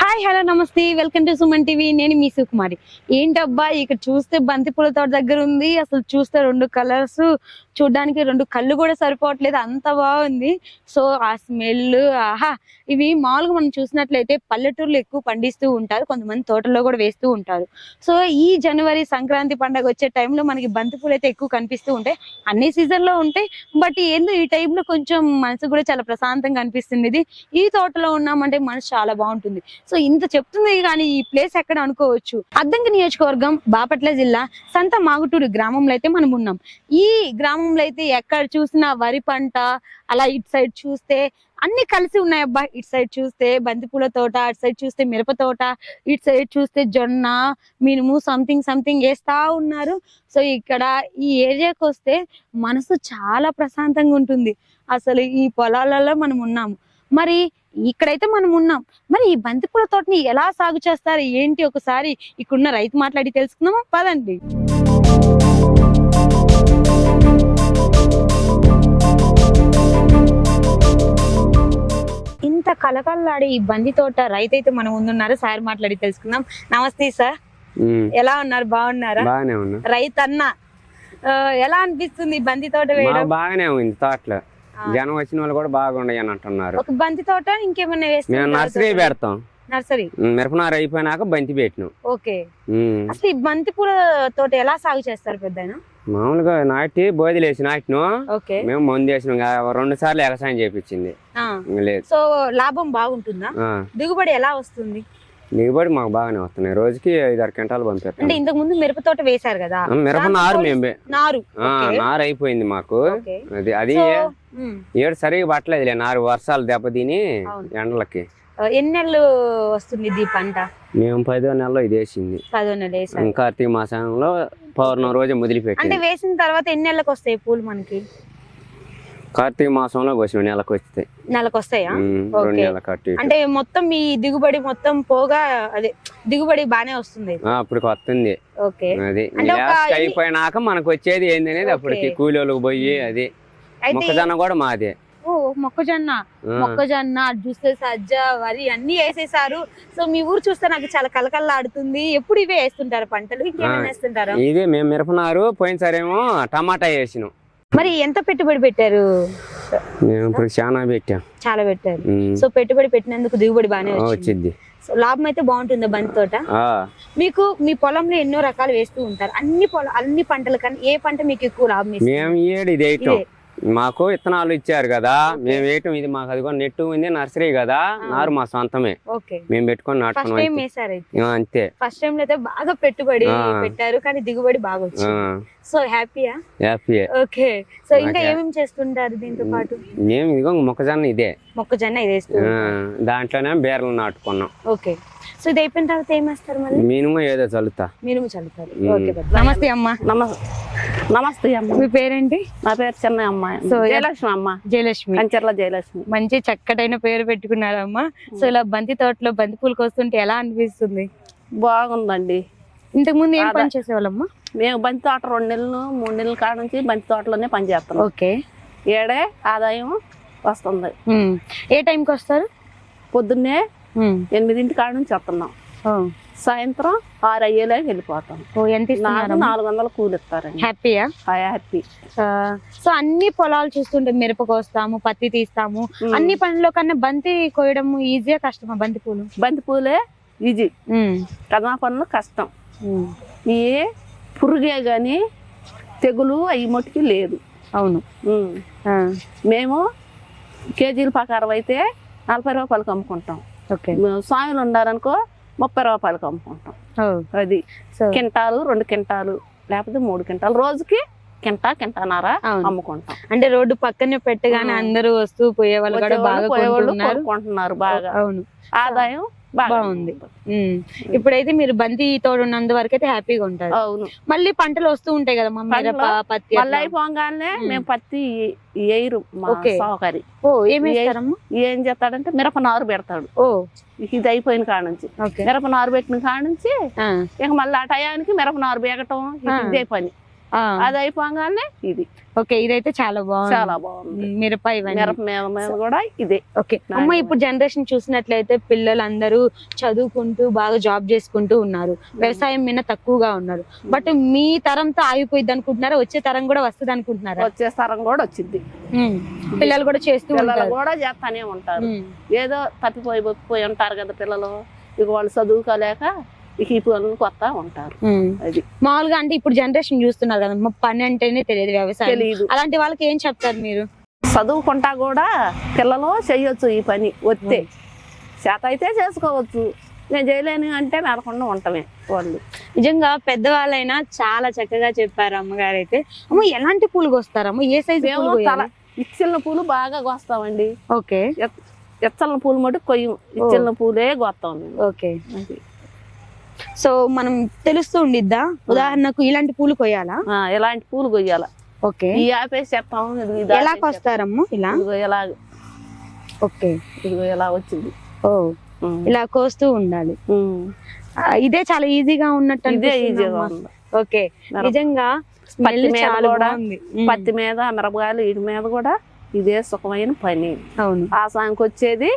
Hi hello నమస్తే. Welcome to Suman TV. నేను మీ సుకుమారి ఏంటబ్బా ఇక్కడ చూస్తే బంతిపూల తోట దగ్గర ఉంది. అసలు చూస్తే రెండు కలర్స్. చూడడానికి రెండు కళ్ళు కూడా సరిపోవట్లేదు. అంత బాగుంది. సో ఆ స్మెల్ ఆహా. ఇవి మామూలుగా మనం చూసినట్లయితే పల్లెటూరులో ఎక్కువ పండిస్తూ ఉంటారు. కొంతమంది తోటల్లో కూడా వేస్తూ ఉంటారు. సో ఈ జనవరి సంక్రాంతి పండగ వచ్చే టైంలో మనకి బంతిపూలు అయితే ఎక్కువ కనిపిస్తూ ఉంటాయి. అన్ని సీజన్లో ఉంటాయి. బట్ ఏందో ఈ టైంలో కొంచెం మనసు కూడా చాలా ప్రశాంతంగా అనిపిస్తుంది. ఇది ఈ తోటలో ఉన్నామంటే మనసు చాలా బాగుంటుంది. సో ఇంత చెప్తుంది కానీ ఈ ప్లేస్ ఎక్కడ అనుకోవచ్చు? అద్దంకి నియోజకవర్గం బాపట్ల జిల్లా సంత మాగుటూరు గ్రామంలో అయితే మనం ఉన్నాం. ఈ గ్రామంలో అయితే ఎక్కడ చూసినా వరి పంట అలా ఇటు సైడ్ చూస్తే అన్ని కలిసి ఉన్నాయి అబ్బా. ఇటు సైడ్ చూస్తే బంతిపూల తోట అటు సైడ్ చూస్తే మిరప తోట ఇటు సైడ్ చూస్తే జొన్న మినుము సంథింగ్ సంథింగ్ వేస్తా ఉన్నారు. సో ఇక్కడ ఈ ఏరియాకి వస్తే మనసు చాలా ప్రశాంతంగా ఉంటుంది. అసలు ఈ పొలాలలో మనం ఉన్నాము. మరి ఇక్కడైతే మనం ఉన్నాం. మరి ఈ బంతిపూల తోటని ఎలా సాగు చేస్తారు? ఏంటి ఒకసారి ఇక్కడున్న రైతు మాట్లాడి తెలుసుకుందామా? పదండి. ఇంత కలకల్లాడే ఈ బంతి తోట రైతు అయితే మనం ముందున్నారు? సార్ మాట్లాడి తెలుసుకుందాం. నమస్తే సార్. ఎలా ఉన్నారు? బాగున్నారా? రైతు అన్న ఎలా అనిపిస్తుంది బంతి తోట వేయడం? బాగానే ఉంది తోటలో. జనం వచ్చిన వాళ్ళు కూడా బాగున్నాయి అని అంటున్నారు. ఒక బంతి తోట ఇంకేమన్నా మేము వేస్తున్నారు నర్సరీ పెడతాం. నర్సరీ? మిరపనారు అయిపోయినాక బంతి పెట్టినాం. ఓకే. అసలు ఈ బంతి పూల తోట ఎలా సాగు చేస్తారు పెద్ద మామూలుగా నాటి బోదిలేసి నాటినాం ఓకే. మేము మందు వేసినాం. రెండు సార్లు ఎగసాయం చేపించింది. సో లాభం బాగుంటుందా? దిగుబడి ఎలా వస్తుంది? దిగుబడి మాకు బాగానే వస్తున్నాయి. రోజుకి ఐదారు క్వింటాలు అంటే పంపిస్తాం ఇంతకు ముందు మిరప తోట వేశారు కదా? మిరప నారు మేము. నారు. నారు అయిపోయింది మాకు. అది అది ఏడు సరిగా పట్టలేదులే నారు వర్షాలు దెబ్బతిని. ఎండలకి. ఎన్ని నెలలు వస్తుంది ఇది పంట? మేము పదో నెలలో ఇది వేసింది. పదో నెలలు వేశారు కార్తీక మాసంలో పౌర్ణమి రోజు అంటే మొదలుపెట్టింది వేసిన తర్వాత ఎన్ని నెలలకు వస్తాయి పూలు మనకి? కార్తీక మాసంలో వచ్చిన నెలకు వస్తాయి. నెలకు వస్తాయా. రెండు. అంటే మొత్తం మీ దిగుబడి మొత్తం పోగా అదే దిగుబడి బానే వస్తుంది. ఆ, అప్పటికి వస్తుంది అది అయిపోయినాక మనకు వచ్చేది ఏంది అనేది అప్పటికి. కూలీలకు పోయి అది మొక్కజొన్న కూడా మాదే. ఓ మొక్కజొన్న. మొక్కజొన్న చూస్తే సజ్జ వరి అన్ని వేసేసారు. సో మీ ఊరు చూస్తే నాకు చాలా కలకల్లాడుతుంది ఎప్పుడు ఇవే వేస్తుంటారు పంటలు? ఇంకేమైనా. వేస్తుంటారా? ఇది మేము మిరపనారు పోయినసారేమో టమాటా వేసినాం. మరి ఎంత పెట్టుబడి పెట్టారు? మేము ఇప్పుడు చాలా పెట్టాం. చాలా పెట్టారు. సో పెట్టుబడి పెట్టినందుకు దిగుబడి బాగానే వచ్చింది. సో లాభం అయితే బాగుంటుందా బంతి తోట? మీకు మీ పొలంలో ఎన్నో రకాలు వేస్తూ ఉంటారు. అన్ని పొలం అన్ని పంటల కన్నా ఏ పంట మీకు ఎక్కువ లాభం ఇస్తుంది? మేము ఏడు ఇదే. మాకు విత్తనాలు ఇచ్చారు కదా. మేము వేయటం ఇది మాకు అది కూడా నెట్టు ఉంది నర్సరీ కదా. నారు మా సొంతమే. ఓకే. మేము పెట్టుకొని ఫస్ట్ నాటుకున్నాం టైం అంతే. ఫస్ట్ టైం లో అయితే బాగా పెట్టుబడి. పెట్టారు కానీ దిగుబడి బాగా వచ్చింది. సో హ్యాపీయా హ్యాపీయే ఓకే. సో ఇంకా ఏమేమి చేస్తుంటారు దీంతో పాటు? మేము ఇదిగో మొక్కజొన్న ఇదే. మొక్కజొన్న ఇది దాంట్లోనే బీరలు నాటుకున్నాం. ఓకే. సో ఇది అయిపోయిన తర్వాత ఏం వేస్తారు మళ్ళీ మినిమం ఏదో చల్లుతా. మీరు చల్లుతారు. నమస్తే అమ్మ. నమస్తే. నమస్తే అమ్మ. మీ పేరేంటి? నా పేరు చిన్న అమ్మ. సో, జయలక్ష్మి అమ్మ. జయలక్ష్మి. కంచర్ల జయలక్ష్మి. మంచి చక్కటైన పేరు పెట్టుకున్నారమ్మా. సో ఇలా బంతి తోటలో బంతి పూలు కోస్తుంటే ఎలా అనిపిస్తుంది? బాగుందండి. ఇంతకు ముందు ఏం. పని చేసేవాళ్ళమ్మా? మేము బంతి తోట రెండు నెలలు మూడు నెలల కాడ నుంచి బంతి తోటలోనే పని చేస్తున్నాం. ఓకే. ఏడే ఆదాయం వస్తుంది. ఏ టైంకి వస్తారు? పొద్దున్నే. ఎనిమిదింటి కాడ నుంచి వస్తున్నాం. సాయంత్రం ఆరు అయ్యేలా వెళ్ళిపోతాం ఎంత ఇస్తున్నారు? నాలుగు వందలు కూలి ఇస్తారండి. హ్యాపీయా? హ్యాపీ. సో అన్ని పొలాలు చూస్తుంటే మిరప కోస్తాము పత్తి తీస్తాము. అన్ని పనుల్లో కన్నా బంతి కోయడం ఈజీగా కష్టమా? బంతి పూలు? బంతి పూలే ఈజీ. కదమా పనులు కష్టం. ఏ పురుగే కానీ తెగులు అవి మట్టుకి లేదు. అవును. మేము కేజీల ప్రకారం అయితే నలభై రూపాయలకు అమ్ముకుంటాం. స్వామిలు ఉన్నారనుకో ముప్పై రూపాయలకు అమ్ముకుంటాం. అది కింటాలు రెండు కింటాలు లేకపోతే మూడు కింటాలు. రోజుకి కింటా కింటానార. అమ్ముకుంటాం. అంటే రోడ్డు పక్కనే పెట్టగానే. అందరూ వస్తూ పోయే వాళ్ళు కూడా బాగా పోయేవాళ్ళు కొంటున్నారు. కొనుక్కుంటున్నారు బాగా. అవును. ఆదాయం బాగుంది. ఇప్పుడైతే మీరు బంతి తోడు ఉన్నంత వరకు అయితే హ్యాపీగా ఉంటారు. అవును. మళ్ళీ పంటలు వస్తూ ఉంటాయి కదా మా మిరప పంటలు పత్తి మళ్ళీ. అయిపోగానే. మేము పత్తి ఓకే. సౌకర్యం ఓ ఏం వేస్తారమ్మా ఏం చేస్తాడంటే మిరప నారు పెడతాడు. ఓ. ఇది అయిపోయిన కాడ నుంచి మిరప నారు పెట్టిన కాడ నుంచి ఇక మళ్ళీ ఆ టయానికి మిరప నారు బేగటం. ఇదే పని. అది అయిపోగానే ఇది. ఓకే ఇదైతే చాలా బాగుంది. చాలా బాగుంది. మిరప కూడా ఇదే. ఓకే అమ్మ ఇప్పుడు జనరేషన్ చూసినట్లయితే పిల్లలందరూ చదువుకుంటూ బాగా జాబ్ చేసుకుంటూ ఉన్నారు. వ్యవసాయం మీద తక్కువగా ఉన్నారు. బట్ మీ తరంతో ఆగిపోయింది అనుకుంటున్నారా? వచ్చే తరం కూడా వస్తుంది అనుకుంటున్నారా? వచ్చే తరం కూడా వచ్చింది. పిల్లలు కూడా చేస్తూ పిల్లలు కూడా చేస్తానే ఉంటారు. ఏదో తప్పిపోయి పోయి ఉంటారు కదా పిల్లలు. ఇక వాళ్ళు చదువుకోలేక ఈ పనులు కొత్త ఉంటారు. అది. మామూలుగా అంటే ఇప్పుడు జనరేషన్ చూస్తున్నారు కదా పని అంటేనే తెలియదు వ్యవసాయం. తెలియదు అలాంటి వాళ్ళకి ఏం చెప్తారు మీరు? చదువుకుంటా కూడా పిల్లలు చెయ్యొచ్చు ఈ పని వస్తే చేత అయితే చేసుకోవచ్చు. నేను చేయలేను అంటే మెలకుండా ఉంటామే వాళ్ళు. నిజంగా పెద్దవాళ్ళైనా చాలా చక్కగా చెప్పారు అమ్మగారు అయితే అమ్మ ఎలాంటి పూలు కోస్తారమ్మ ఏ సైజు పూలు ఇచ్చిన పూలు బాగా కోస్తామండి ఓకే. ఇచ్చల పూలు మటు కొయ్యం. ఇచ్చిన పూలే కోస్తాం ఓకే. అది. సో మనం తెలుస్తూ ఉండిద్దా? ఉదాహరణకు ఇలాంటి పూలు కొయ్యాలా? ఇలాంటి పూలు కొయ్యాల. ఓకే. ఈ ఆపేసి చెప్తాం ఇదిగో ఇది ఎలా కోస్తారమ్మ ఇలా? ఇలా ఓకే. ఇదిగో ఇలా వచ్చింది. ఓ. ఇలా కోస్తూ ఉండాలి. ఇదే చాలా ఈజీగా ఉన్నట్టు ఇదే ఈజీగా ఓకే. నిజంగా పత్తి మీద కూడా పత్తి మీద మిరపకాయలు వీటి మీద కూడా ఇదే సుఖమైన పని. అవును. ఆ సాంకి వచ్చేది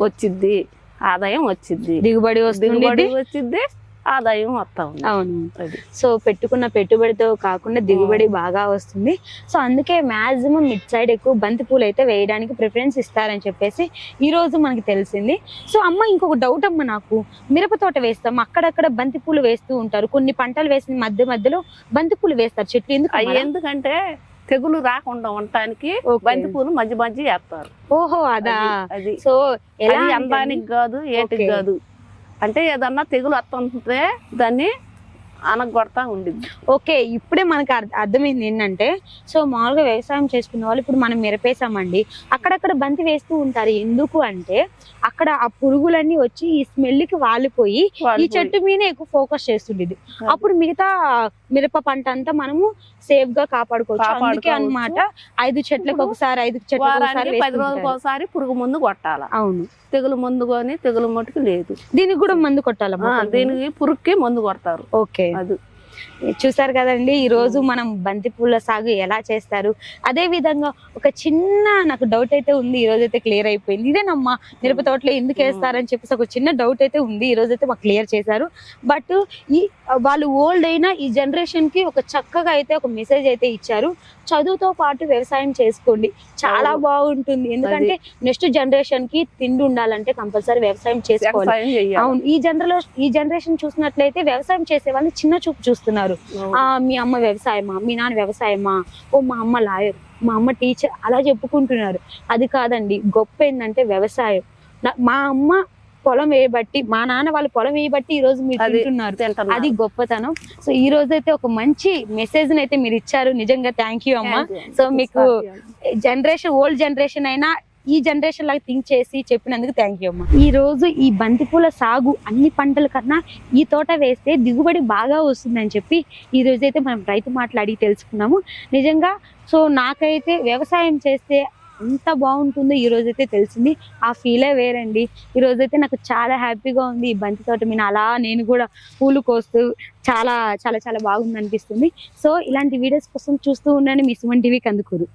వచ్చిద్ది ఆదాయం వచ్చిద్ది. దిగుబడి వస్తుంది. దిగుబడి వచ్చిద్ది ఆదాయం వస్తా ఉంది. అవును. సో పెట్టుకున్న పెట్టుబడితో కాకుండా దిగుబడి బాగా వస్తుంది. సో అందుకే మాక్సిమం మిడ్ సైడ్ ఎక్కువ బంతి పూలు అయితే వేయడానికి ప్రిఫరెన్స్ ఇస్తారని చెప్పేసి ఈ రోజు మనకి తెలిసింది. సో అమ్మ ఇంకొక డౌట్ అమ్మ నాకు. మిరప తోట వేస్తాం. అక్కడక్కడ బంతి పూలు వేస్తూ ఉంటారు. కొన్ని పంటలు వేసిన మధ్య మధ్యలో బంతి పూలు వేస్తారు. చెట్లు ఎందుకు? ఎందుకంటే తెగులు రాకుండా ఉండటానికి. బంతి పూలు మధ్య మధ్య వేస్తారు. ఓహో అదా? అది- సో అందానికి కాదు ఏటికి. కాదు. అంటే ఏదన్నా తెగులు వస్తుంటే దాన్ని అనగొడతా ఉండిద్ది. ఓకే ఇప్పుడే మనకు అర్థ- అర్థమైంది ఏంటంటే సో మామూలుగా వ్యవసాయం చేసుకునే వాళ్ళు ఇప్పుడు మనం మిరపేసామండి. అక్కడక్కడ బంతి వేస్తూ ఉంటారు. ఎందుకు అంటే అక్కడ ఆ పురుగులన్నీ వచ్చి ఈ స్మెల్కి వాలిపోయి ఈ చెట్టు మీద ఎక్కువ ఫోకస్ చేస్తుండేది అప్పుడు మిగతా మిరప పంట అంతా మనము సేఫ్గా కాపాడుకోవచ్చు. అందుకే. అన్నమాట ఐదు చెట్లకు ఒకసారి ఐదు చెట్లకు ఒకసారి వారానికి పది రోజులకు వేస్తుంటారు. ఒకసారి పురుగు ముందు కొట్టాల? అవును. తెగులు ముందు కొని తెగులు మట్టుకు లేదు. దీనికి కూడా మందు కొట్టాలమ్మా ఆ, దీనికి పురుగుకి మందు కొడతారు. ఓకే. అది చూసారు కదండి ఈ రోజు మనం బంతి పూల సాగు ఎలా చేస్తారు? అదే విధంగా ఒక చిన్న నాకు డౌట్ అయితే ఉంది ఈ రోజు అయితే క్లియర్ అయిపోయింది. ఇదేనమ్మా మిరప తోటలో ఎందుకు వేస్తారని చెప్పేసి ఒక చిన్న డౌట్ అయితే ఉంది ఈ రోజు అయితే మాకు క్లియర్ చేశారు. బట్ ఈ వాళ్ళు ఓల్డ్ అయినా ఈ జనరేషన్కి ఒక చక్కగా అయితే ఒక మెసేజ్ అయితే ఇచ్చారు. చదువుతో పాటు వ్యవసాయం చేసుకోండి. చాలా. బాగుంటుంది. ఎందుకంటే నెక్స్ట్ జనరేషన్కి తిండి ఉండాలంటే కంపల్సరీ వ్యవసాయం చేసుకోవాలి. అవును ఈ జనరేషన్ ఈ జనరేషన్ చూసినట్లయితే వ్యవసాయం చేసే వాళ్ళని చిన్న చూపు చూస్తున్నారు. ఆ మీ అమ్మ వ్యవసాయమా? మీ నాన్న వ్యవసాయమా? ఓ మా అమ్మ లాయర్ మా అమ్మ టీచర్ అలా చెప్పుకుంటున్నారు. అది కాదండి గొప్ప ఏంటంటే వ్యవసాయం మా అమ్మ పొలం వేయబట్టి మా నాన్న వాళ్ళు పొలం వేయబట్టి ఈ రోజు మీరు తింటున్నారు. అది గొప్పతనం. సో ఈ రోజు అయితే ఒక మంచి మెసేజ్ అయితే మీరు ఇచ్చారు. నిజంగా థ్యాంక్ యూ అమ్మ. సో మీకు జనరేషన్ ఓల్డ్ జనరేషన్ అయినా ఈ జనరేషన్ లాగా థింక్ చేసి చెప్పినందుకు థ్యాంక్ యూ అమ్మా. ఈ రోజు ఈ బంతిపూల సాగు అన్ని పంటల కన్నా ఈ తోట వేస్తే దిగుబడి బాగా వస్తుందని చెప్పి ఈ రోజు అయితే మనం రైతు మాట్లాడి తెలుసుకున్నాము. నిజంగా సో నాకైతే వ్యవసాయం చేస్తే ఎంత బాగుంటుందో ఈ రోజు అయితే తెలిసింది. ఆ ఫీలే వేరండి. ఈ రోజు అయితే నాకు చాలా హ్యాపీగా ఉంది ఈ బంతి తోట మీద. అలా నేను కూడా పూలు కోస్తూ చాలా చాలా చాలా బాగుంది అనిపిస్తుంది సో ఇలాంటి వీడియోస్ కోసం చూస్తూ ఉండండి. మీ సుమన్ టీవీకి అందుకూరు